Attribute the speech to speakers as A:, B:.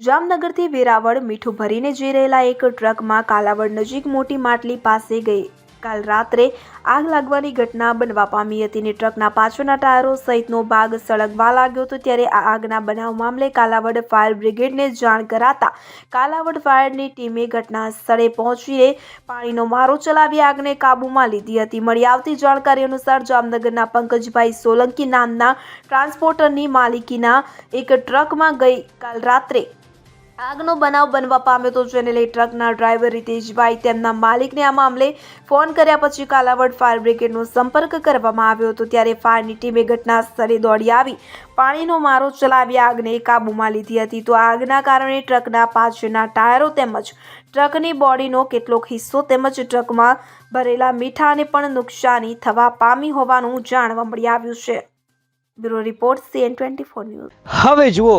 A: જામનગરથી વેરાવળ મીઠું ભરીને જઈ રહેલા એક ટ્રકમાં કાલાવડ નજીક મોટી માટલી પાસે ગઈ. કાલ રાત્રે આગ લાગવાની ઘટના બનવા પામી હતી અને ટ્રકના પાછળના ટાયરો સહિતનો ભાગ સળગવા લાગ્યો હતો ત્યારે આ આગના બનાવ મામલે કાલાવડ ફાયર બ્રિગેડને જાણ કરાતા કાલાવડ ફાયરની ટીમે ઘટના સ્થળે પહોંચીને પાણીનો મારો ચલાવી આગને કાબૂમાં લીધી હતી. મળી આવતી જાણકારી અનુસાર જામનગરના પંકજભાઈ સોલંકી નામના ટ્રાન્સપોર્ટરની માલિકીના એક ટ્રકમાં ગઈ. કાલ રાત્રે આગનો બનાવ બનવા પામ્યો હતો, જેને લઈ ટ્રકના ડ્રાઈવર રીતેશભાઈ તેમના માલિકને આ મામલે ફોન કર્યા પછી કાલાવડ ફાયર બ્રિગેડનો સંપર્ક કરવામાં આવ્યો હતો, ત્યારે ફાયરની ટીમે ઘટના સ્થળે દોડી આવી. પાણીનો મારો ચલાવી આગને કાબૂમાં લીધી હતી. તો આગના કારણે ટ્રકના પાછળના ટાયરો તેમજ ટ્રકની બોડીનો કેટલોક હિસ્સો તેમજ ટ્રકમાં ભરેલા મીઠાને પણ નુકસાની થવા પામી હોવાનું જાણવા મળી આવ્યું છે. Bureau report CN twenty news.
B: હવે જુઓ